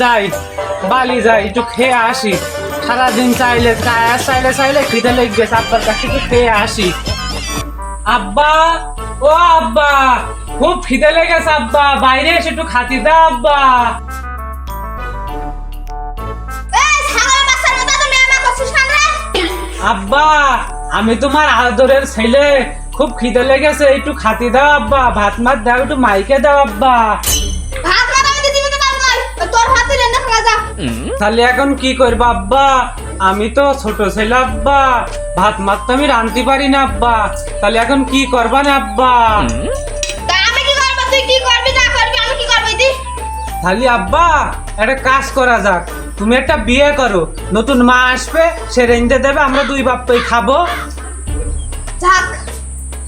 যাই বালি যাই একটু খেয়ে আসি। সারাদিন চাইলে চাইলে চাইলে খিদে লেগে গেছে আব্বার কাছে একটু খেয়ে আসি। আব্বা ও আব্বা খুব খিদে লেগেছে আব্বা বাইরে এসে একটু খাতি দা আব্বা। আব্বা আমি তোমার আদরের ছেলে। খুব খিদে লেগেছে একটু খাতি দাও আব্বা ভাত মাত দাও একটু মাইকে দাও আব্বা। ভাত মারা আমি দিতে দিতে পারব না তোর হাতে রেন্দা খাওয়া যা। তাহলে এখন কি করব আব্বা? আমি তো ছোট ছেলে আব্বা ভাত মাত তো আমি রাঁধতে পারি না আব্বা। তাহলে এখন কি করবা না আব্বা? তা আমি কি করব? তুই কি করবি না করবি আমি কি করব দি তাহলে আব্বা একটা কাজ করা যাক। তুমি একটা বিয়ে করো নতুন মা আসবে সে রেঞ্জে দেবে আমরা দুই বাপ্পাই খাব। যাক।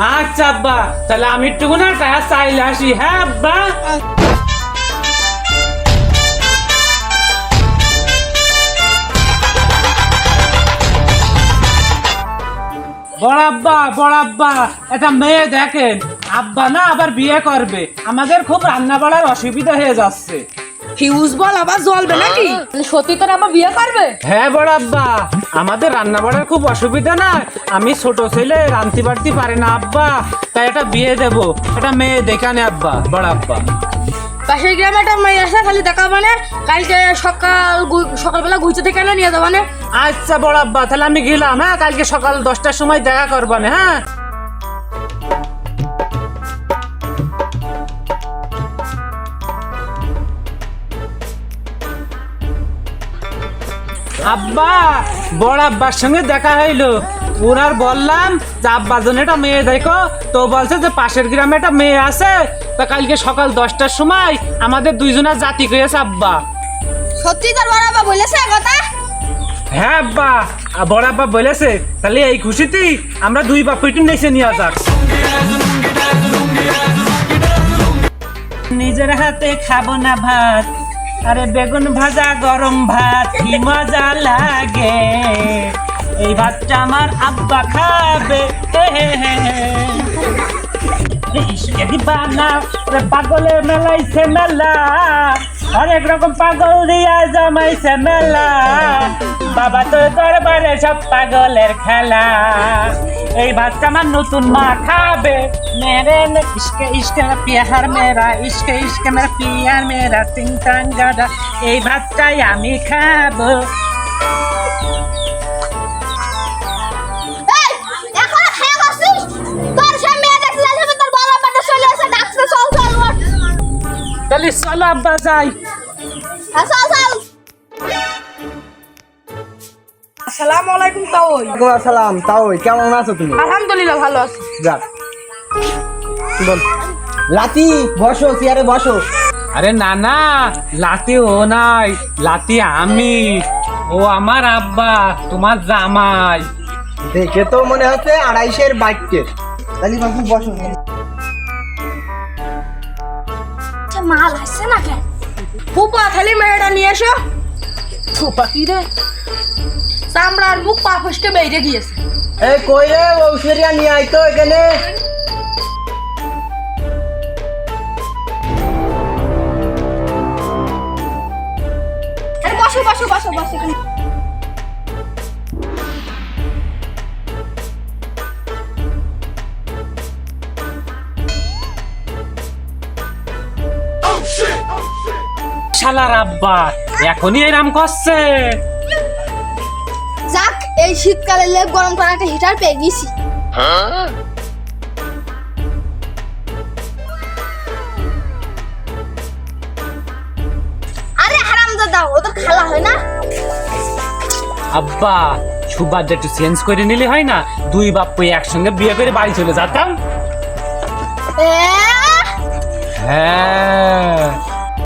আচ্ছা আব্বা, তাহলে আমি একটু না চাইলে আসি হ্যাঁ আব্বা? বড় আব্বা বড় আব্বা, একটা মেয়ে দেখেন। আব্বা না আবার বিয়ে করবে। আমাদের খুব রান্না বাড়ার অসুবিধা হয়ে যাচ্ছে। ফিউজ বল আবার জ্বলবে নাকি? সত্যি তোর আবার বিয়ে করবে? হ্যাঁ বড় আব্বা আমাদের রান্না বাড়ার খুব অসুবিধা না। আমি ছোট ছেলে রান্তি বাড়তি পারে না আব্বা। তাই একটা বিয়ে দেব একটা মেয়ে দেখানে আব্বা বড় আব্বা। পাশের গ্রামে একটা মেয়ে আসে খালি দেখা মানে কালকে সকাল সকালবেলা ঘুরতে থেকে নিয়ে যাবানে আচ্ছা বড় আব্বা তাহলে আমি গেলাম হ্যাঁ? কালকে সকাল দশটার সময় দেখা করবানে হ্যাঁ? আব্বা বড় আব্বার সঙ্গে দেখা হইল। ওনার বললাম যে আব্বার জন্য একটা মেয়ে দেখো। তো বলছে যে পাশের গ্রামে একটা মেয়ে আছে। তা কালকে সকাল দশটার সময় আমাদের দুইজনের জাতি করেছে আব্বা। সত্যি তোর বড় বলেছে কথা? হ্যাঁ আব্বা বড় আব্বা বলেছে তাহলে এই খুশিতেই আমরা দুই বাপ একটু নেচে নিয়ে যাক। নিজের হাতে খাব না ভাত আরে বেগুন ভাজা, গরম ভাত, কি মজা লাগে। এই ভাতটা আমার আব্বা খাবে। হে। রে পাগলে মেলাইছে মেলা। অনেক রকম পাগল দিয়া জমাইছে মেলা। বাবা তো দরবারে সব পাগলের খেলা। এই ভাতটা আমার নতুন মা খাবে। মেরে ইসকে ইসকে পিয়ার মেরা ইসকে ইসকে মেরা পিয়ার মেরা তিন টাঙ্গাডা এই ভাতটাই আমি খাব। চলে তাহলে চলো আব্বা যাই। হ্যাঁ চল চল। আসসালামু আলাইকুম তাও ওয়ালাইকুম আসসালাম তাও কেমন আছো তুমি? আলহামদুলিল্লাহ ভালো আছি। যা। বল। লাতি বসো চেয়ারে বসো। আরে না না লাতি ও নাই লাতি আমি ও আমার আব্বা তোমার জামাই। দেখে তো মনে হচ্ছে আড়াইশের বাইকের। তাহলে বাবু বসো। আচ্ছা মাল আসছে না কেন? ফুপা খালি মেয়েটা নিয়ে এসো। ফুপা কি রে? চামড়ার মুখ পা ফসকে বেরিয়ে গিয়েছে। এই কই রে ঐশ্বরিয়া নিয়ে আইতো এখানে। বসো বসো বসো বসো শালার আব্বা এখনই এরাম করছে। যাক এই শীতকালে লেপ গরম করার একটা হিটার পেয়ে গেছি। আরে হারাম দাদা ওদের খালা হয় না? আব্বা সুবাদ একটু চেঞ্জ করে নিলে হয় না? দুই বাপ একসঙ্গে বিয়ে করে বাড়ি চলে যেতাম? হ্যাঁ।